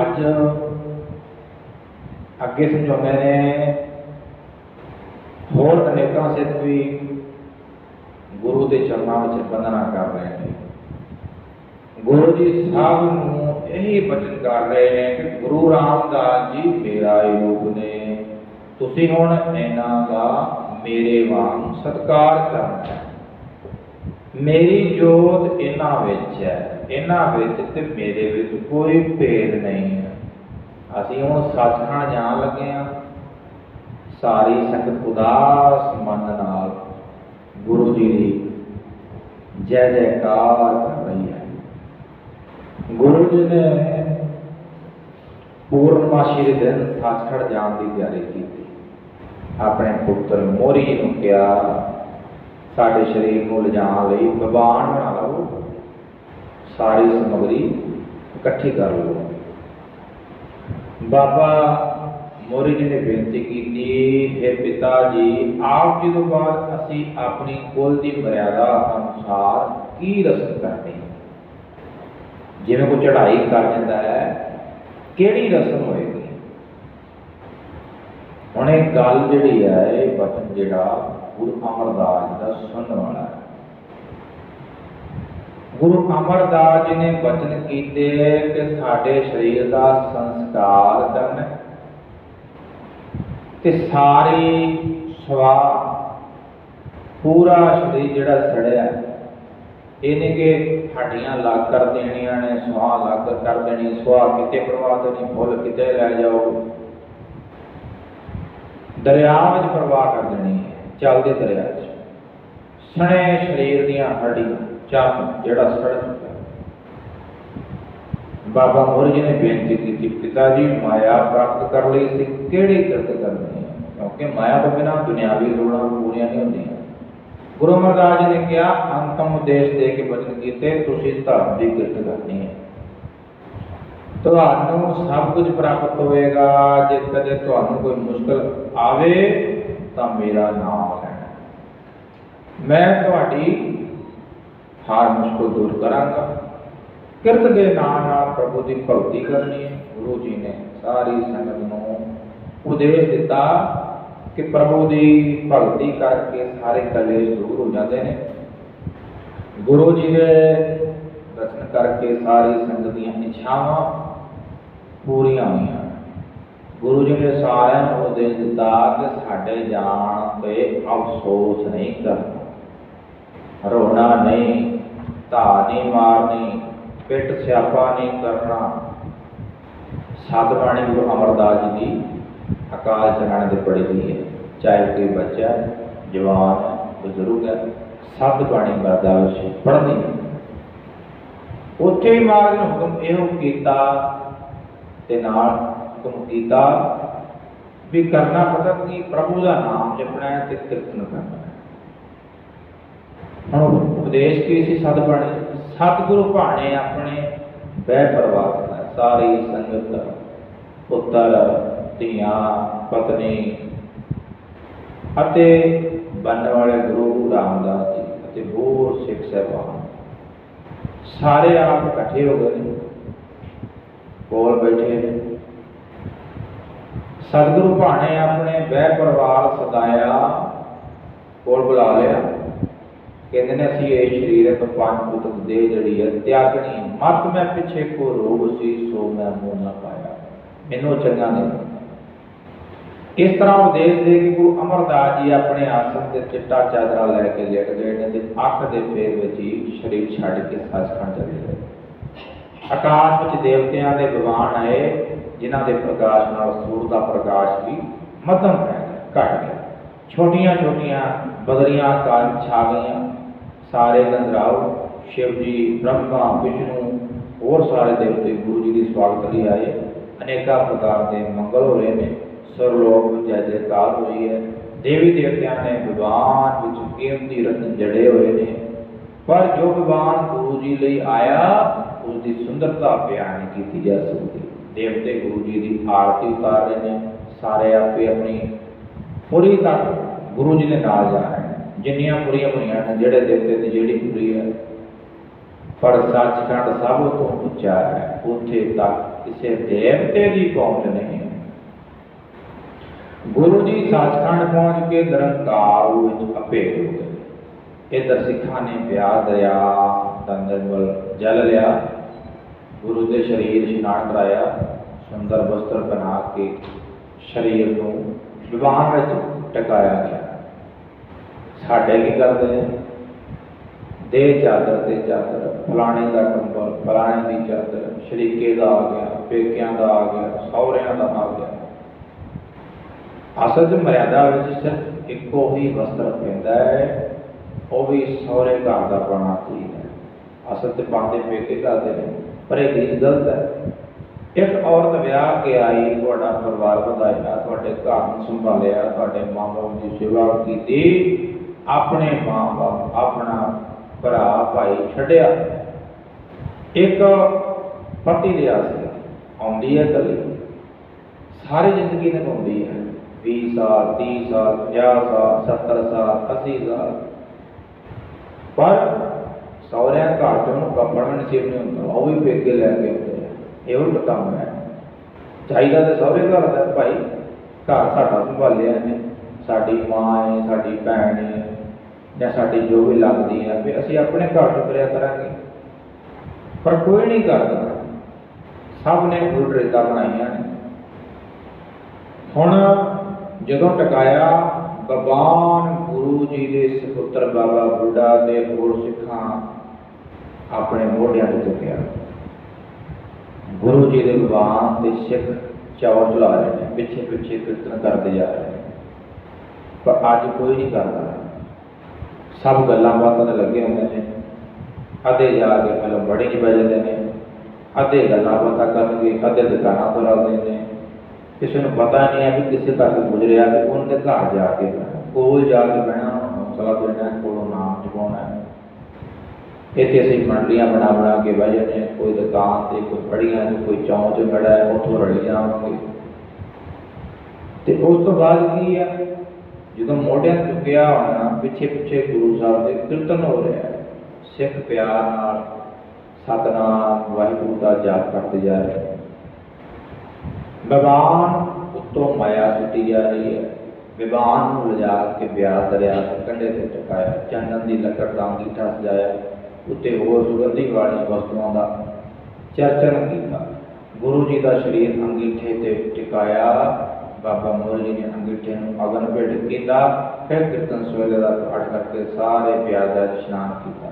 ਅੱਜ ਅੱਗੇ ਸਮਝਾਉਂਦੇ ਨੇ, ਹੋਰ ਅਨੇਕਾਂ ਸਿੱਖ ਵੀ ਗੁਰੂ ਦੇ ਚਰਨਾਂ ਵਿੱਚ ਬੰਦਨਾ ਕਰ ਰਹੇ ਨੇ। ਗੁਰੂ ਜੀ ਸਾਹਿਬ ਨੂੰ ਇਹੀ ਬਚਨ ਕਰ ਰਹੇ ਨੇ ਕਿ ਗੁਰੂ ਰਾਮਦਾਸ ਜੀ ਮੇਰਾ ਯੋਗ ਨੇ। ਤੁਸੀਂ ਹੁਣ ਇਹਨਾਂ ਦਾ ਮੇਰੇ ਵਾਂਗ ਸਤਿਕਾਰ ਕਰਨਾ ਮੇਰੀ ਜੋਤ ਇਹਨਾਂ ਵਿੱਚ ਹੈ। ਇਹਨਾਂ ਵਿੱਚ ਤੇ ਮੇਰੇ ਵਿੱਚ ਕੋਈ ਭੇਦ ਨਹੀਂ ਹੈ। ਅਸੀਂ ਹੁਣ ਸੱਚਖੰਡ ਜਾਣ ਲੱਗੇ ਆ ਸਾਰੀ ਸੰਗਤ ਉਦਾਸ ਮਨ ਨਾਲ ਗੁਰੂ ਜੀ ਦੀ ਜੈ ਜੈਕਾਰ ਕਰ ਰਹੀ ਹੈ। ਗੁਰੂ ਜੀ ਨੇ ਪੂਰਨਮਾਸ਼ੀ ਦੇ ਦਿਨ ਸੱਚਖੰਡ ਜਾਣ ਦੀ ਤਿਆਰੀ ਕੀਤੀ। ਆਪਣੇ ਪੁੱਤਰ ਮੋਰੀ ਨੂੰ ਕਿਹਾ, ਸਾਡੇ ਸਰੀਰ ਨੂੰ ਲਿਜਾਣ ਲਈ ਵਿਵਾਨ ਬਣਾ ਲਓ। ਸਾਰੀ ਸਮਗਰੀ ਇਕੱਠੀ ਕਰ ਲਓ। ਬਾਬਾ ਮੋਰੀ ਜੀ ਨੇ ਬੇਨਤੀ ਕੀਤੀ, ਹੈ ਪਿਤਾ ਜੀ, ਆਪ ਜੀ ਤੋਂ ਬਾਅਦ ਅਸੀਂ ਆਪਣੀ ਕੁੱਲ ਦੀ ਮਰਿਆਦਾ ਅਨੁਸਾਰ ਕੀ ਰਸਮ ਕਰਨੀ ਜਿਵੇਂ ਕੋਈ ਚੜ੍ਹਾਈ ਕਰ ਜਾਂਦਾ ਹੈ, ਕਿਹੜੀ ਰਸਮ ਹੋਏਗੀ? ਹੁਣ ਇਹ ਗੱਲ ਜਿਹੜੀ ਹੈ, ਇਹ ਬਚਨ ਜਿਹੜਾ ਗੁਰੂ ਅਮਰਦਾਸ ਜੀ ਦਾ ਸੁਣਨ ਵਾਲਾ ਹੈ। ਗੁਰੂ ਅਮਰਦਾਸ ਜੀ ਨੇ ਬਚਨ ਕੀਤੇ ਕਿ ਸਾਡੇ ਸਰੀਰ ਦਾ ਸੰਸਕਾਰ ਕਰਨਾ ਤੇ ਸਾਰੀ ਸਵਾ ਪੂਰਾ ਸਰੀਰ ਜਿਹੜਾ ਸੜਿਆ ਹੈ, ਇਹਨੇ ਕਿ ਹੱਡੀਆਂ ਲੱਗ ਕਰ ਦੇਣੀਆਂ ਨੇ ਸੁਆਹ ਲੱਗ ਕਰ ਦੇਣੀ ਸੁਆਹ ਕਿਤੇ ਪ੍ਰਵਾਹ ਦੇਣੀ ਫੁੱਲ ਕਿਤੇ ਲੈ ਜਾਓ। ਦਰਿਆ ਵਿੱਚ ਪ੍ਰਵਾਹ ਕਰ ਦੇਣੀ ਹੈ ਚੱਲਦੇ ਦਰਿਆ 'ਚ ਸਣੇ ਸਰੀਰ ਦੀਆਂ ਹੱਡੀਆਂ। ਚਰਮ ਜਿਹੜਾ ਸੜ ਚੁੱਕਾ ਹੈ। ਬਾਬਾ ਮੋਰ ਜੀ ਨੇ ਬੇਨਤੀ ਕੀਤੀ ਪਿਤਾ ਜੀ ਮਾਇਆ ਪ੍ਰਾਪਤ ਕਰ ਲਈ ਸੀ ਕਿਹੜੀ ਕਿਰਤ ਕਰਨੀ ਹੈ ਕਿਉਂਕਿ ਮਾਇਆ ਤੋਂ ਬਿਨਾਂ ਦੁਨਿਆਵੀ ਲੋੜਾਂ ਪੂਰੀਆਂ ਨਹੀਂ ਹੁੰਦੀਆਂ ਗੁਰੂ ਅਮਰਦਾਸ ਜੀ ਨੇ ਕਿਹਾ ਅੰਤਮ ਉਦੇਸ਼ ਦੇ ਕੇ ਬਚਨ ਕੀਤੇ ਤੁਸੀਂ ਧਰਮ ਦੀ ਕਿਰਤ ਕਰਨੀ ਹੈ ਤੁਹਾਨੂੰ ਸਭ ਕੁਝ ਪ੍ਰਾਪਤ ਹੋਏਗਾ ਜੇ ਕਦੇ ਤੁਹਾਨੂੰ ਕੋਈ ਮੁਸ਼ਕਲ ਆਵੇ ਤਾਂ ਮੇਰਾ ਨਾਮ ਲੈਣਾ ਮੈਂ ਤੁਹਾਡੀ ਹਰ ਮੁਸ਼ਕਲ ਦੂਰ ਕਰਾਂਗਾ। ਕਿਰਤ ਦੇ ਨਾਲ ਨਾਲ ਪ੍ਰਭੂ ਦੀ ਭਗਤੀ ਕਰਨੀ ਹੈ। ਗੁਰੂ ਜੀ ਨੇ ਸਾਰੀ ਸੰਗਤ ਨੂੰ ਉਪਦੇਸ਼ ਦਿੱਤਾ ਕਿ ਪ੍ਰਭੂ ਦੀ ਭਗਤੀ ਕਰਕੇ ਸਾਰੇ ਕਲੇਸ਼ ਦੂਰ ਹੋ ਜਾਂਦੇ ਨੇ। ਗੁਰੂ ਜੀ ਦੇ ਦਰਸ਼ਨ ਕਰਕੇ ਸਾਰੀ ਸੰਗਤ ਦੀਆਂ ਇੱਛਾਵਾਂ ਪੂਰੀਆਂ ਹੋਈਆਂ। ਗੁਰੂ ਜੀ ਨੇ ਸਾਰਿਆਂ ਨੂੰ ਉਪਦੇਸ਼ ਦਿੱਤਾ ਕਿ ਸਾਡੇ ਜਾਣ ਤੇ ਅਫਸੋਸ ਨਹੀਂ ਕਰਨਾ। ਰੋਣਾ ਨਹੀਂ ਧਾ ਨਹੀਂ ਮਾਰਨੀ ਪਿੱਟ ਸਿਆਪਾ ਨਹੀਂ ਕਰਨਾ। ਸਤਿਬਾਣੀ ਗੁਰੂ ਅਮਰਦਾਸ ਜੀ ਦੀ ਅਕਾਲ ਚਲਾਣੇ ਦੇ ਪੜੀ ਦੀ ਹੈ। ਚਾਹੇ ਕੋਈ ਬੱਚਾ ਜਵਾਨ ਹੈ, ਬਜ਼ੁਰਗ ਹੈ ਸਤਿਬਾਣੀ ਬਰਦਾਸ਼ਤ ਪੜ੍ਹਨੀ ਉੱਥੇ ਹੀ ਮਹਾਰਾਜ ਨੇ ਹੁਕਮ ਇਹੋ ਕੀਤਾ ਤੇ ਨਾਲ ਹੁਕਮ ਕੀਤਾ ਵੀ ਕਰਨਾ ਪਤਾ ਕਿ ਪ੍ਰਭੂ ਦਾ ਨਾਮ ਜਪਣਾ ਹੈ ਤੇ ਕੀਰਤਨ ਕਰਨਾ। ਉਪਦੇਸ਼ ਕੀ ਸੀ? ਸਤਿਬਾਣੀ ਸਤਿਗੁਰੂ ਭਾਣੇ ਆਪਣੇ ਬਹਿ ਪ੍ਰਵਾਸ ਹੈ ਸਾਰੀ ਸੰਗਤ ਪੁੱਤਰ, ਧੀਆਂ, ਪਤਨੀ ਅਤੇ ਬੰਨ ਵਾਲੇ ਗੁਰੂ ਰਾਮਦਾਸ ਜੀ ਅਤੇ ਹੋਰ ਸਿੱਖ ਸਹਿਬਾਨ ਸਾਰੇ ਆਪ ਇਕੱਠੇ ਹੋ ਗਏ ਨੇ ਕੋਲ ਬੈਠੇ ਨੇ। ਸਤਿਗੁਰੂ ਭਾਣੇ ਆਪਣੇ ਬਹਿ ਪਰਿਵਾਰ ਸਦਾਇਆ ਕੋਲ ਬੁਲਾ ਲਿਆ। ਕਹਿੰਦੇ ਨੇ ਅਸੀਂ ਇਹ ਸਰੀਰ ਤੋਂ ਪੰਜ ਪੁੱਤਕ ਦੇ ਜਿਹੜੀ ਹੈ ਤਿਆਗਣੀ ਮਤ ਮੈਂ ਪਿੱਛੇ ਕੋ ਰੋਗ ਸੀ, ਸੋ ਮੈਂ ਮੋਹ ਨਾ ਪਾਇਆ। ਮੈਨੂੰ ਚੰਗਾ ਨਹੀਂ ਇਸ ਤਰ੍ਹਾਂ ਉਦੇਸ਼ ਦੇ ਕੇ ਗੁਰੂ ਅਮਰਦਾਸ ਜੀ ਆਪਣੇ ਆਸਣ ਤੇ ਚਿੱਟਾ ਚਾਦਰਾ ਲੈ ਕੇ ਲੇਟ ਗਏ ਨੇ ਤੇ ਅੱਖ ਦੇ ਫੇਰ ਵਿੱਚ ਹੀ ਸਰੀਰ ਛੱਡ ਕੇ ਸੱਚਖੰਡ ਚਲੇ ਗਏ। ਆਕਾਸ਼ ਵਿੱਚ ਦੇਵਤਿਆਂ ਦੇ ਵਿਵਾਨ ਆਏ, ਜਿਨ੍ਹਾਂ ਦੇ ਪ੍ਰਕਾਸ਼ ਨਾਲ ਸੂਰ ਦਾ ਪ੍ਰਕਾਸ਼ ਵੀ ਮੱਧਮ ਪੈ ਗਿਆ, ਘਟ ਗਿਆ। ਛੋਟੀਆਂ ਛੋਟੀਆਂ ਬਦਰੀਆਂ ਆਕਾਰ ਛਾ ਗਈਆਂ ਸਾਰੇ ਗੰਧਰਾਓ ਸ਼ਿਵ ਜੀ, ਬ੍ਰਹਮਾ, ਵਿਸ਼ਨੂੰ, ਹੋਰ ਸਾਰੇ ਦੇਵਤੇ ਗੁਰੂ ਜੀ ਦੀ ਸਵਾਗਤ ਲਈ ਆਏ। ਅਨੇਕਾਂ ਪ੍ਰਕਾਰ ਦੇ ਮੰਗਲ ਹੋ ਰਹੇ ਨੇ। ਸਰਲੋਕ ਵਿੱਚ ਜੈ ਜੈਕਾਰ ਹੋਈ ਹੈ। ਦੇਵੀ ਦੇਵਤਿਆਂ ਨੇ ਵਿਵਾਨ ਵਿੱਚ ਕੀਮਤੀ ਰਤਨ ਜੜੇ ਹੋਏ ਨੇ। ਪਰ ਜੋ ਵਿਵਾਨ ਗੁਰੂ ਜੀ ਲਈ ਆਇਆ ਉਸ ਦੀ ਸੁੰਦਰਤਾ ਬਿਆਨ ਨਹੀਂ ਕੀਤੀ ਜਾ ਸਕਦੀ। ਦੇਵਤੇ ਗੁਰੂ ਜੀ ਦੀ ਆਰਤੀ ਉਤਾਰ ਰਹੇ ਨੇ। ਸਾਰੇ ਆਪੇ ਆਪਣੀ ਪੁਰੀ ਤੱਕ ਗੁਰੂ ਜੀ ਦੇ ਨਾਲ ਜਾ ਰਹੇ ਨੇ। ਜਿੰਨੀਆਂ ਪੁਰੀਆਂ ਹੋਈਆਂ ਨੇ, ਜਿਹੜੇ ਦੇਵਤੇ ਦੀ ਜਿਹੜੀ ਪੁਰੀ ਹੈ ਪਰ ਸੱਚਖੰਡ ਸਭ ਤੋਂ ਉੱਚਾ ਹੈ। ਉੱਥੇ ਤੱਕ ਕਿਸੇ ਦੇਵਤੇ ਦੀ ਪਹੁੰਚ ਨਹੀਂ। ਗੁਰੂ ਜੀ ਸੱਚਖੰਡ ਪਹੁੰਚ ਕੇ ਨਿਰੰਕਾਰ ਵਿੱਚ ਅਪੇਟ ਹੋ ਗਏ। ਇਧਰ ਸਿੱਖਾਂ ਨੇ ਪਿਆ ਦਰਿਆ ਦੰਦਨ ਵੱਲ ਜਲ ਲਿਆ। ਗੁਰੂ ਦੇ ਸਰੀਰ ਇਸ਼ਨਾਨ ਕਰਾਇਆ। ਸੁੰਦਰ ਵਸਤਰ ਬਣਾ ਕੇ ਸਰੀਰ ਨੂੰ ਵਿਵਾਹ ਵਿੱਚ ਟਿਕਾਇਆ ਗਿਆ। ਸਾਡੇ ਕੀ ਕਰਦੇ ਨੇ ਦੇ ਚਾਦਰ ਤੇ ਚਾਦਰ, ਫਲਾਣੇ ਦਾ ਕੰਬਲ ਫਲਾਣੇ ਦੀ ਚਾਦਰ, ਸ਼ਰੀਕੇ ਦਾ ਆ ਗਿਆ, ਪੇਕਿਆਂ ਦਾ ਆ ਗਿਆ, ਸਹੁਰਿਆਂ ਦਾ ਆ ਗਿਆ। ਅਸਲ 'ਚ ਮਰਿਆਦਾ ਵਿੱਚ ਸਿਰਫ ਇੱਕੋ ਹੀ ਵਸਤਰ ਪੈਂਦਾ ਹੈ, ਉਹ ਵੀ ਸਹੁਰੇ ਘਰ ਦਾ ਪਾਉਣਾ ਚਾਹੀਦਾ ਹੈ। ਅਸਲ 'ਚ ਪਾਉਂਦੇ ਪੇਕੇ ਕਰਦੇ ਨੇ, ਪਰ ਇਹ ਰੀਤ ਗਲਤ ਹੈ। ਇੱਕ ਔਰਤ ਵਿਆਹ ਕੇ ਆਈ, ਤੁਹਾਡਾ ਪਰਿਵਾਰ ਵਧਾਇਆ, ਤੁਹਾਡੇ ਘਰ ਨੂੰ ਸੰਭਾਲਿਆ, ਤੁਹਾਡੇ ਮਾਂ ਬਾਪ ਦੀ ਸੇਵਾ ਕੀਤੀ ਆਪਣੇ ਮਾਂ ਬਾਪ, ਆਪਣਾ ਭਰਾ, ਭਾਈ ਛੱਡਿਆ। ਇੱਕ ਪਤੀ ਦੇ ਆਸਰੇ ਆਉਂਦੀ ਹੈ ਕੱਲੀ ਸਾਰੀ ਜ਼ਿੰਦਗੀ ਨਿਭਾਉਂਦੀ ਹੈ। 20 ਸਾਲ 30 ਸਾਲ 50 ਸਾਲ 70 ਸਾਲ 80 ਸਾਲ। ਪਰ ਸਹੁਰਿਆਂ ਘਰ ਤੋਂ ਉਹਨੂੰ ਕੱਪੜਾ ਨਸੀਬ ਨਹੀਂ ਹੁੰਦਾ। ਉਹ ਵੀ ਪੇਕੇ ਲੈ ਕੇ ਆਉਂਦੇ ਆ। ਇਹੋ ਉਲਟ ਹੈ। ਚਾਹੀਦਾ ਤੇ ਸਹੁਰੇ ਘਰ ਦਾ ਭਾਈ। ਘਰ ਸਾਡਾ ਸੰਭਾਲਿਆ ਨੇ ਸਾਡੀ ਮਾਂ ਹੈ, ਸਾਡੀ ਭੈਣ ਹੈ। ਜਾਂ ਸਾਡੀ ਜੋ ਵੀ ਲੱਗਦੀ ਹੈ ਵੀ ਅਸੀਂ ਆਪਣੇ ਘਰ ਤੋਂ ਕਰਿਆ ਕਰਾਂਗੇ। ਪਰ ਕੋਈ ਨਹੀਂ ਕਰਦਾ। ਸਭ ਨੇ ਉਲਟ ਰੀਤਾਂ ਬਣਾਈਆਂ ਨੇ। ਹੁਣ ਜਦੋਂ ਟਕਾਇਆ ਭਗਵਾਨ ਗੁਰੂ ਜੀ ਦੇ ਸੁਪੁੱਤਰ ਬਾਬਾ ਬੁੱਢਾ ਤੇ ਹੋਰ ਸਿੱਖਾਂ ਆਪਣੇ ਮੋਢਿਆਂ ਤੇ ਚੁੱਕਿਆ। ਗੁਰੂ ਜੀ ਦੇ ਭਗਵਾਨ ਤੇ ਸਿੱਖ ਚੌਰ ਚਲਾ ਰਹੇ ਨੇ ਪਿੱਛੇ ਪਿੱਛੇ ਕੀਰਤਨ ਕਰਦੇ ਜਾ ਰਹੇ ਨੇ। ਪਰ ਅੱਜ ਕੋਈ ਨਹੀਂ ਕਰਦਾ। ਸਭ ਗੱਲਾਂ ਬਾਤਾਂ ਤੇ ਲੱਗੇ ਹੁੰਦੇ ਨੇ। ਅੱਧੇ ਜਾ ਕੇ ਫਿਲਮ ਬੜੀ ਚ ਬਹਿ ਜਾਂਦੇ ਨੇ। ਅੱਧੇ ਗੱਲਾਂ ਬਾਤਾਂ ਕਰਨਗੇ ਅੱਧੇ ਦੁਕਾਨਾਂ ਤੋਂ ਲੱਗਦੇ ਨੇ। ਕਿਸੇ ਨੂੰ ਪਤਾ ਨਹੀਂ ਹੈ ਵੀ ਕਿਸੇ ਤੱਕ ਗੁਜ਼ਰਿਆ ਤੇ ਉਹਨਾਂ ਘਰ ਜਾ ਕੇ ਬਹਿਣਾ, ਕੋਲ ਜਾ ਕੇ ਬਹਿਣਾ ਹੌਸਲਾ ਦੇਣਾ ਕੋਲੋਂ ਨਾਮ ਜਪਾਉਣਾ। ਇੱਥੇ ਅਸੀਂ ਮੰਡਲੀਆਂ ਬਣਾ ਬਣਾ ਕੇ ਬਹਿ ਜਾਂਦੇ ਹਾਂ। ਕੋਈ ਦੁਕਾਨ ਤੇ ਕੋਈ ਫੜੀਆਂ ਤੇ ਕੋਈ ਚੌਂਚ ਖੜਾ ਹੈ ਉੱਥੋਂ ਰਲੀ ਜਾਵਾਂਗੇ ਤੇ ਉਸ ਤੋਂ ਬਾਅਦ ਕੀ ਆ? ਜਦੋਂ ਮੋਢਿਆਂ ਤੇ ਚੁੱਕਿਆ ਹੋਣਾ ਪਿੱਛੇ ਪਿੱਛੇ ਗੁਰੂ ਸਾਹਿਬ ਦੇ ਕੀਰਤਨ ਹੋ ਰਿਹਾ ਹੈ, ਸਿੱਖ ਪਿਆਰ ਨਾਲ ਸਤਨਾਮ, ਵਾਹਿਗੁਰੂ ਦਾ ਜਾਪ ਕਰਦੇ ਜਾ ਰਹੇ ਨੇ ਭਗਵਾਨ ਮਾਇਆ ਸੁੱਟੀ ਜਾ ਰਹੀ ਹੈ। ਵਿਵਾਨ ਨੂੰ ਲਿਜਾ ਕੇ ਵਿਆਹ ਦਰਿਆ ਦੇ ਕੰਢੇ ਤੇ ਟਿਕਾਇਆ। ਚੰਦਨ ਦੀ ਲੱਕੜ ਦਾ ਅੰਗੀਠਾ ਸਜਾਇਆ। ਉੱਤੇ ਹੋਰ ਸੁਗੰਧੀ ਵਾਲੀ ਵਸਤੂਆਂ ਦਾ ਚਰਚਨ ਕੀਤਾ। ਗੁਰੂ ਜੀ ਦਾ ਸਰੀਰ ਅੰਗੀਠੇ ਤੇ ਟਿਕਾਇਆ। ਬਾਬਾ ਮੋਰ ਜੀ ਨੇ ਅੰਗੀਠੇ ਨੂੰ ਅਗਨ ਭੇਟ ਕੀਤਾ, ਫਿਰ ਕੀਰਤਨ ਸਵੇਲੇ ਦਾ ਪਾਠ ਕਰਕੇ ਸਾਰੇ ਪਿਆਰ ਦਾ ਇਸ਼ਨਾਨ ਕੀਤਾ।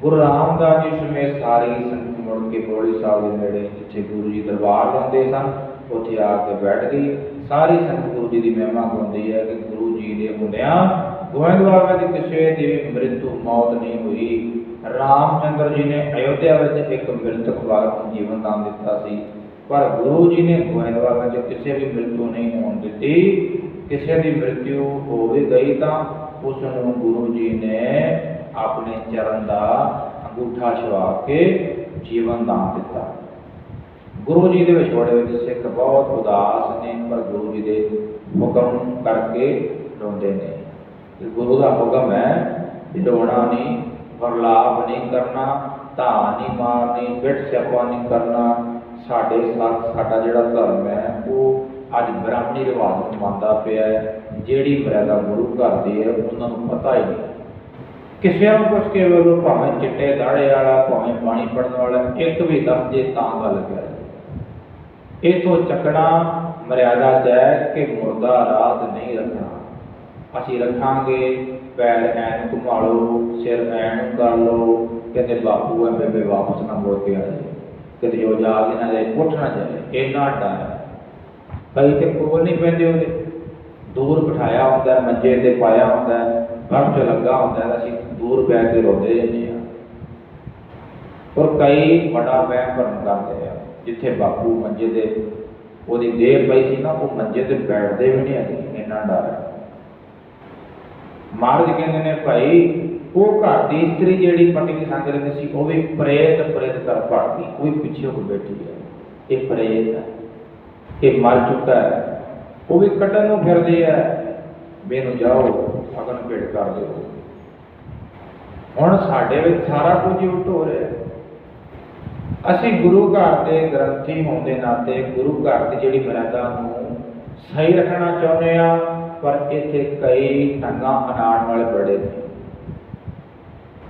ਗੁਰੂ ਰਾਮਦਾਸ ਜੀ ਸਮੇਤ ਸਾਰੀ ਸੰਗਤ ਮੁੜ ਕੇ ਬੋਲੀ ਸਾਹਿਬ ਦੇ ਨੇੜੇ ਜਿੱਥੇ ਗੁਰੂ ਜੀ ਦਰਬਾਰ ਲਾਉਂਦੇ ਸਨ, ਉੱਥੇ ਆ ਕੇ ਬੈਠ ਗਈ। ਸਾਰੀ ਸੰਗਤ ਗੁਰੂ ਜੀ ਦੀ ਮਹਿਮਾ ਗਾਉਂਦੀ ਹੈ ਕਿ ਗੁਰੂ ਜੀ ਦੇ ਹੁੰਦਿਆਂ ਗੋਇੰਦਵਾਲ ਵਿੱਚ ਕਿਸੇ ਦੀ ਵੀ ਮ੍ਰਿਤੂ ਮੌਤ ਨਹੀਂ ਹੋਈ। ਰਾਮਚੰਦਰ ਜੀ ਨੇ ਅਯੋਧਿਆ ਵਿੱਚ ਇੱਕ ਮ੍ਰਿਤਕ ਬਾਲਕ ਨੂੰ ਜੀਵਨ ਦਾਨ ਦਿੱਤਾ ਸੀ। ਪਰ ਗੁਰੂ ਜੀ ਨੇ ਗੋਇੰਦਵਾਲ 'ਚ ਕਿਸੇ ਵੀ ਮ੍ਰਿਤੂ ਨਹੀਂ ਹੋਣ ਦਿੱਤੀ। ਕਿਸੇ ਦੀ ਮ੍ਰਿਤਿੂ ਹੋ ਵੀ ਗਈ ਤਾਂ ਉਸ ਨੂੰ ਗੁਰੂ ਜੀ ਨੇ ਆਪਣੇ ਚਰਨ ਦਾ ਅੰਗੂਠਾ ਛਵਾ ਕੇ ਜੀਵਨ ਦਾਨ ਦਿੱਤਾ। ਗੁਰੂ ਜੀ ਦੇ ਵਿਛੋੜੇ ਵਿੱਚ ਸਿੱਖ ਬਹੁਤ ਉਦਾਸ ਨੇ, ਪਰ ਗੁਰੂ ਜੀ ਦੇ ਹੁਕਮ ਕਰਕੇ ਰੋਂਦੇ ਨੇ। ਗੁਰੂ ਦਾ ਹੁਕਮ ਹੈ ਰੋਣਾ ਨਹੀਂ, ਪ੍ਰਲਾਪ ਨਹੀਂ ਕਰਨਾ ਧਾ ਨਹੀਂ ਮਾਰਨੀ ਬਿਠ ਸਿਆਪਾ ਨਹੀਂ ਕਰਨਾ ਸਾਡੇ ਸਾਥ ਸਾਡਾ ਜਿਹੜਾ ਧਰਮ ਹੈ, ਉਹ ਅੱਜ ਬ੍ਰਾਹਮਣੀ ਰਿਵਾਜ ਨੂੰ ਮੰਨਦਾ ਪਿਆ ਹੈ। ਜਿਹੜੀ ਮਰਿਆਦਾ ਗੁਰੂ ਘਰ ਦੀ ਹੈ ਉਹਨਾਂ ਨੂੰ ਪਤਾ ਹੀ ਨਹੀਂ। ਕਿਸੇ ਨੂੰ ਪੁੱਛ ਕੇ ਵੇਖੋ, ਭਾਵੇਂ ਚਿੱਟੇ ਦਾੜੇ ਵਾਲਾ, ਭਾਵੇਂ ਪਾਣੀ ਪੜਨ ਵਾਲਾ, ਇੱਕ ਵੀ ਦੱਸ ਜੇ ਤਾਂ ਗੱਲ ਕਰੇ। ਇਥੋਂ ਚੱਕਣਾ ਮਰਿਆਦਾ ਚ ਹੈ ਕਿ ਮੁਰਦਾ ਰਾਤ ਨਹੀਂ ਰੱਖਣਾ। ਅਸੀਂ ਰੱਖਾਂਗੇ, ਪੈਰ ਐਨ ਘੁਮਾ ਲਓ ਸਿਰ ਐਨ ਕਰ ਲਓ ਕਹਿੰਦੇ ਬਾਪੂ ਹੈ ਬੇਬੇ ਵਾਪਸ ਨਾ ਮੁੜ ਕੇ ਆ ਜਾਏ। ਕਿਤੇ ਉਹ ਜਾ ਕੇ ਨਾ ਉੱਠ ਨਾ ਜਾਏ ਇੰਨਾ ਡਰ ਕਈ ਤੇ ਕੋਲ ਨਹੀਂ ਪੈਂਦੇ ਉਹਦੇ। ਦੂਰ ਬਿਠਾਇਆ ਹੁੰਦਾ ਮੰਜੇ ਤੇ ਪਾਇਆ ਹੁੰਦਾ ਹੈ, ਲੱਗਾ ਹੁੰਦਾ ਅਸੀਂ ਦੂਰ ਬੈਠ ਕੇ ਰੋਂਦੇ ਰਹਿੰਦੇ ਹਾਂ। ਔਰ ਕਈ ਬੜਾ ਵਹਿਮ ਭਰਮ ਕਰਦੇ ਆ ਜਿੱਥੇ ਬਾਪੂ ਮੰਜੇ ਤੇ ਉਹਦੀ ਦੇਹ ਪਈ ਸੀ ਨਾ ਉਹ ਮੰਜੇ ਤੇ ਬੈਠਦੇ ਵੀ ਨਹੀਂ ਹੈਗੇ ਇੰਨਾ ਡਰ ਹੈ। ਮਹਾਰਾਜ ਕਹਿੰਦੇ ਨੇ ਭਾਈ ਉਹ ਘਰ ਦੀ ਇਸਤਰੀ ਜਿਹੜੀ ਪਤੀ ਦੀ ਸੰਗ ਰਹਿੰਦੀ ਸੀ, ਉਹ ਵੀ ਪ੍ਰੇਤ ਪ੍ਰੇਤ ਕਰ ਪੜਦੀ ਉਹ ਵੀ ਪਿੱਛੇ ਹੋ ਬੈਠੀ ਹੈ ਇਹ ਪ੍ਰੇਤ ਹੈ ਇਹ ਮਰ ਚੁੱਕਾ ਹੈ। ਉਹ ਵੀ ਕੱਢਣ ਨੂੰ ਫਿਰਦੇ ਆ। ਮੈਨੂੰ ਜਾਓ, ਅਗਨ ਭੇਟ ਕਰ ਦਿਓ। ਹੁਣ ਸਾਡੇ ਵਿੱਚ ਸਾਰਾ ਕੁਝ ਉਲਟ ਹੋ ਰਿਹਾ ਅਸੀਂ ਗੁਰੂ ਘਰ ਦੇ ਗ੍ਰੰਥੀ ਹੋਣ ਦੇ ਨਾਤੇ ਗੁਰੂ ਘਰ ਦੀ ਜਿਹੜੀ ਮਰਿਆਦਾ ਨੂੰ ਸਹੀ ਰੱਖਣਾ ਚਾਹੁੰਦੇ ਆ ਪਰ ਇੱਥੇ ਕਈ ਢੰਗਾਂ ਅਨਾੜ ਵਾਲੇ ਬੜੇ ਨੇ।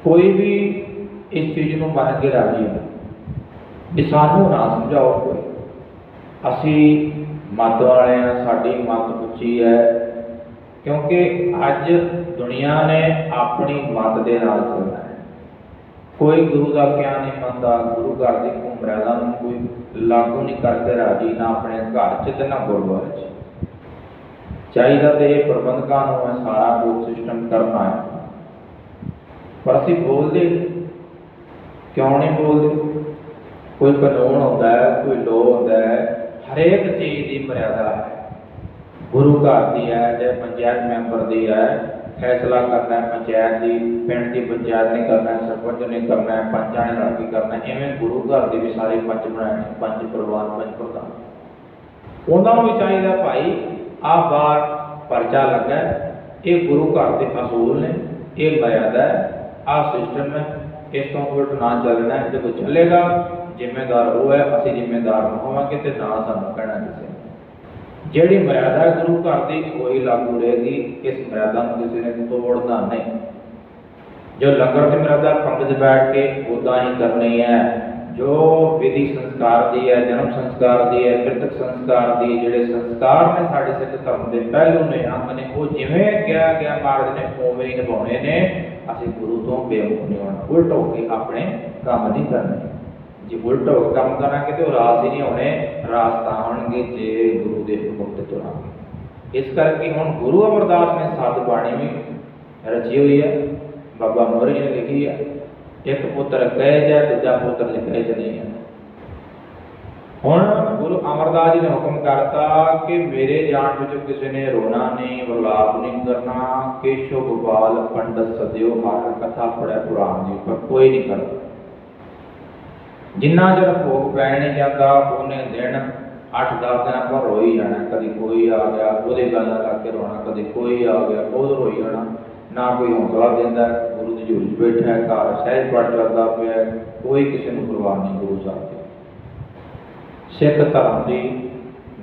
ਕੋਈ ਵੀ ਇਸ ਚੀਜ਼ ਨੂੰ ਮੰਨ ਕੇ ਰਾਜੀ ਨਹੀਂ। ਸਾਨੂੰ ਨਾ ਸਮਝਾਓ ਕੋਈ। ਅਸੀਂ ਮਤ ਵਾਲੇ ਆ ਸਾਡੀ ਮਤ ਉੱਚੀ ਹੈ। ਕਿਉਂਕਿ ਅੱਜ ਦੁਨੀਆ ਨੇ ਆਪਣੀ ਮਤ ਦੇ ਨਾਲ ਚੱਲਣਾ ਹੈ। ਕੋਈ ਗੁਰੂ ਦਾ ਕਿਆ ਨਹੀਂ ਮੰਨਦਾ, ਗੁਰੂ ਘਰ ਦੀ ਮਰਿਆਦਾ ਨੂੰ ਕੋਈ ਲਾਗੂ ਨਹੀਂ ਕਰਕੇ ਰਾਜੀ, ਨਾ ਆਪਣੇ ਘਰ 'ਚ ਤੇ ਨਾ ਗੁਰਦੁਆਰੇ 'ਚ। ਚਾਹੀਦਾ ਤੇ ਇਹ ਪ੍ਰਬੰਧਕਾਂ ਨੂੰ ਇਹ ਸਾਰਾ ਕੁਝ ਸਿਸਟਮ ਕਰਨਾ ਹੈ। ਪਰ ਅਸੀਂ ਬੋਲਦੇ ਕਿਉਂ ਨਹੀਂ ਬੋਲਦੇ? ਕੋਈ ਕਾਨੂੰਨ ਹੁੰਦਾ ਹੈ ਕੋਈ ਲੋਅ ਹੁੰਦਾ ਹੈ ਹਰੇਕ ਚੀਜ਼ ਦੀ ਮਰਿਆਦਾ ਹੈ। ਗੁਰੂ ਘਰ ਦੀ ਹੈ ਜਾਂ ਪੰਚਾਇਤ ਮੈਂਬਰ ਦੀ ਹੈ ਫੈਸਲਾ ਕਰਨਾ ਹੈ ਪੰਚਾਇਤ ਦੀ ਪਿੰਡ ਦੀ ਪੰਚਾਇਤ ਨੇ ਕਰਨਾ ਹੈ ਸਰਪੰਚ ਨੇ ਕਰਨਾ ਹੈ ਪੰਚਾਂ ਨੇ ਰਲ ਕੇ ਕਰਨਾ ਹੈ। ਇਵੇਂ ਗੁਰੂ ਘਰ ਦੇ ਵੀ ਸਾਰੇ ਪੰਚ ਬਣਾਏ ਨੇ, ਪੰਜ ਪਰਿਵਾਰ ਪੰਜ ਪ੍ਰਧਾਨ ਉਹਨਾਂ ਨੂੰ ਵੀ ਚਾਹੀਦਾ ਭਾਈ ਆਹ ਬਾਰ ਪਰਚਾ ਲੱਗਾ ਇਹ ਗੁਰੂ ਘਰ ਦੇ ਅਸੂਲ ਨੇ ਇਹ ਮਰਿਆਦਾ ਹੈ। ਆਹ ਸਿਸਟਮ ਹੈ ਇਸ ਤੋਂ ਉਲਟ ਨਾ ਚੱਲਣਾ ਹੈ ਜਦੋਂ ਚੱਲੇਗਾ। ਜ਼ਿੰਮੇਦਾਰ ਉਹ ਹੈ, ਅਸੀਂ ਜ਼ਿੰਮੇਦਾਰ ਨਾ ਹੋਵਾਂਗੇ ਤੇ ਨਾ ਸਾਨੂੰ ਕਹਿਣਾ ਕਿਸੇ ਜਿਹੜੀ ਮਰਿਆਦਾ ਗੁਰੂ ਘਰ ਦੀ, ਉਹੀ ਲਾਗੂ ਰਹੇਗੀ। ਇਸ ਮਰਿਆਦਾ ਨੂੰ ਕਿਸੇ ਨੇ ਤੋੜਨਾ ਨਹੀਂ। ਜੋ ਲੰਗਰ ਦੀ ਮਰਿਆਦਾ ਪੰਗਤ ਬੈਠ ਕੇ ਉਦਾਂ ਹੀ ਕਰਨੀ ਹੈ। ਜੋ ਵਿਧੀ ਸੰਸਕਾਰ ਦੀ ਹੈ, ਜਨਮ ਸੰਸਕਾਰ ਦੀ ਹੈ, ਮ੍ਰਿਤਕ ਸੰਸਕਾਰ ਦੀ ਜਿਹੜੇ ਸੰਸਕਾਰ ਨੇ ਸਾਡੇ ਸਿੱਖ ਧਰਮ ਦੇ ਪਹਿਲੂ ਨੇ, ਅੰਗ ਨੇ, ਉਹ ਜਿਵੇਂ ਕਿਹਾ ਗਿਆ ਮਹਾਰਾਜ ਨੇ, ਉਵੇਂ ਹੀ ਨਿਭਾਉਣੇ ਨੇ। ਅਸੀਂ ਗੁਰੂ ਤੋਂ ਬੇਮੁਖ ਨਹੀਂ ਹੋਣਾ। ਉਲਟ ਹੋ ਕੇ ਆਪਣੇ ਕੰਮ ਨਹੀਂ ਕਰਨੇ। ਜੇ ਉਲਟ ਹੋ ਕੇ ਕੰਮ ਕਰਾਂਗੇ ਤੇ ਉਹ ਰਾਸ ਹੀ ਨਹੀਂ ਹੋਣੇ। ਰਾਸ ਤਾਂ ਹੋਣਗੇ ਜੇ ਗੁਰੂ ਦੇ ਹੁਕਮ ਤੇ ਤੁਰਾਂਗੇ। ਇਸ ਕਰਕੇ ਹੁਣ ਗੁਰੂ ਅਮਰਦਾਸ ਨੇ ਸਾਧ ਬਾਣੀ ਵੀ ਰਚੀ ਹੋਈ ਹੈ। ਬਾਬਾ ਮੋਰੀ ਨੇ ਲਿਖੀ ਹੈ। ਇੱਕ ਪੁੱਤਰ ਕਹਿ ਜਾ ਦੂਜਾ ਪੁੱਤਰ ਲਿਖੇ ਨਹੀਂ ਹੈ। ਹੁਣ ਗੁਰੂ ਅਮਰਦਾਸ ਜੀ ਨੇ ਹੁਕਮ ਕਰਤਾ ਕਿ ਮੇਰੇ ਜਾਣ ਵਿੱਚ ਕਿਸੇ ਨੇ ਰੋਣਾ ਨਹੀਂ ਵਿਲਾਪ ਨਹੀਂ ਕਰਨਾ। ਕੇਸ਼ੋ ਗੋਪਾਲ ਪੰਡਤ ਸਦਿਓ ਹਰ ਕਥਾ ਪੜਿਆ ਪੁਰਾਣ ਦੀ ਪਰ ਕੋਈ ਨਹੀਂ ਕਰਦਾ। ਜਿੰਨਾ ਚਿਰ ਭੋਗ ਪੈਣ ਜਾਂਦਾ, ਉਹਨੇ ਦਿਨ 8-10 ਦਿਨ ਆਪਾਂ ਰੋਈ ਜਾਣਾ। ਕਦੀ ਕੋਈ ਆ ਗਿਆ, ਉਹਦੇ ਗੱਲਾਂ ਕਰਕੇ ਰੋਣਾ, ਕਦੀ ਕੋਈ ਆ ਗਿਆ, ਉਹ ਰੋਈ ਜਾਣਾ। ਨਾ ਕੋਈ ਹੌਸਲਾ ਦਿੰਦਾ, ਗੁਰੂ ਦੀ ਝੂਲ 'ਚ ਬੈਠਾ ਹੈ, ਘਰ ਸਹਿਜ ਪੜ ਕਰਦਾ ਪਿਆ ਕੋਈ ਕਿਸੇ ਨੂੰ ਪਰਵਾਹ ਨਹੀਂ ਹੋ ਸਕਦੀ ਸਿੱਖ ਧਰਮ ਦੀ,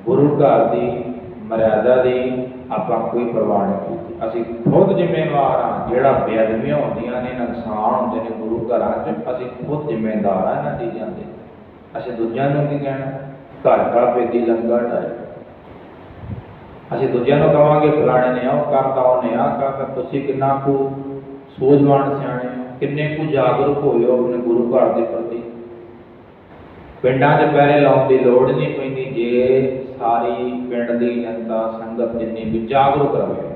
ਗੁਰੂ ਘਰ ਦੀ, ਮਰਿਆਦਾ ਦੀ ਆਪਾਂ ਕੋਈ ਪਰਵਾਹ ਨਹੀਂ ਕੀਤੀ। ਅਸੀਂ ਖੁਦ ਜ਼ਿੰਮੇਵਾਰ ਹਾਂ, ਜਿਹੜਾ ਬੇਅਦਬੀਆਂ ਹੁੰਦੀਆਂ ਨੇ, ਨੁਕਸਾਨ ਹੁੰਦੇ ਨੇ ਗੁਰੂ ਘਰਾਂ 'ਚ, ਅਸੀਂ ਖੁਦ ਜ਼ਿੰਮੇਦਾਰ ਹਾਂ ਇਹਨਾਂ ਚੀਜ਼ਾਂ ਦੇ। ਅਸੀਂ ਦੂਜਿਆਂ ਨੂੰ ਕੀ ਕਹਿਣਾ? ਘਰ ਘਰ ਬੇਦੀ ਲੰਗਰ ਹੈ। ਅਸੀਂ ਦੂਜਿਆਂ ਨੂੰ ਕਵਾਂਗੇ, ਫਲਾਣੇ ਨੇ ਉਹ ਕਰਤਾ ਉਹਨੇ ਆ ਕਰਤਾ ਤੁਸੀਂ ਕਿੰਨਾ ਕੁ ਸੂਝਵਾਨ ਸਿਆਣੇ ਹੋ, ਕਿੰਨੇ ਕੁ ਜਾਗਰੂਕ ਹੋਏ ਹੋ ਆਪਣੇ ਗੁਰੂ ਘਰ ਦੇ ਪ੍ਰਤੀ। ਪਿੰਡਾਂ 'ਚ ਪੈਰੇ ਲਾਉਣ ਦੀ ਲੋੜ ਨਹੀਂ ਪੈਂਦੀ, ਜੇ ਸਾਰੀ ਪਿੰਡ ਦੀ ਜਨਤਾ, ਸੰਗਤ ਜਿੰਨੀ ਵੀ ਜਾਗਰੂਕ ਰਹੇ।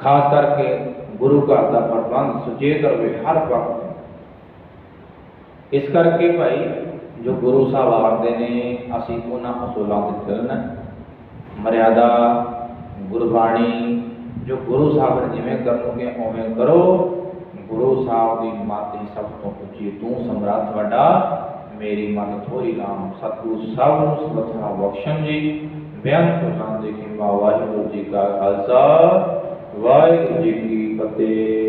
ਖਾਸ ਕਰਕੇ ਗੁਰੂ ਘਰ ਦਾ ਪ੍ਰਬੰਧ ਸੁਚੇਤ ਰਵੇ ਹਰ ਵਕਤ। ਇਸ ਕਰਕੇ ਭਾਈ, ਜੋ ਗੁਰੂ ਸਾਹਿਬ ਆਖਦੇ ਨੇ, ਅਸੀਂ ਉਹਨਾਂ ਅਸੂਲਾਂ ਤੇ ਚੱਲਣਾ ਮਰਿਆਦਾ, ਗੁਰਬਾਣੀ, ਜੋ ਗੁਰੂ ਸਾਹਿਬ ਨੇ ਜਿਵੇਂ ਕਰੋਗੇ ਉਵੇਂ ਕਰੋ। ਗੁਰੂ ਸਾਹਿਬ ਦੀ ਮੱਤ ਹੀ ਸਭ ਤੋਂ ਉੱਚੀ, ਤੂੰ ਸਮਰੱਥ ਵੱਡਾ, ਮੇਰੀ ਮਨ ਥੋੜੀ ਰਾਮ। ਸਤਿਗੁਰੂ ਸਭ ਨੂੰ ਸਮਰੱਥਾ ਬਖਸ਼ਣ ਜੀ। ਬਿਆਨ ਤੋਂ ਦੇ ਕਿ ਵਾਹਿਗੁਰੂ ਜੀ ਕਾ ਖਾਲਸਾ, ਵਾਹਿਗੁਰੂ ਜੀ ਕੀ ਫਤਿਹ।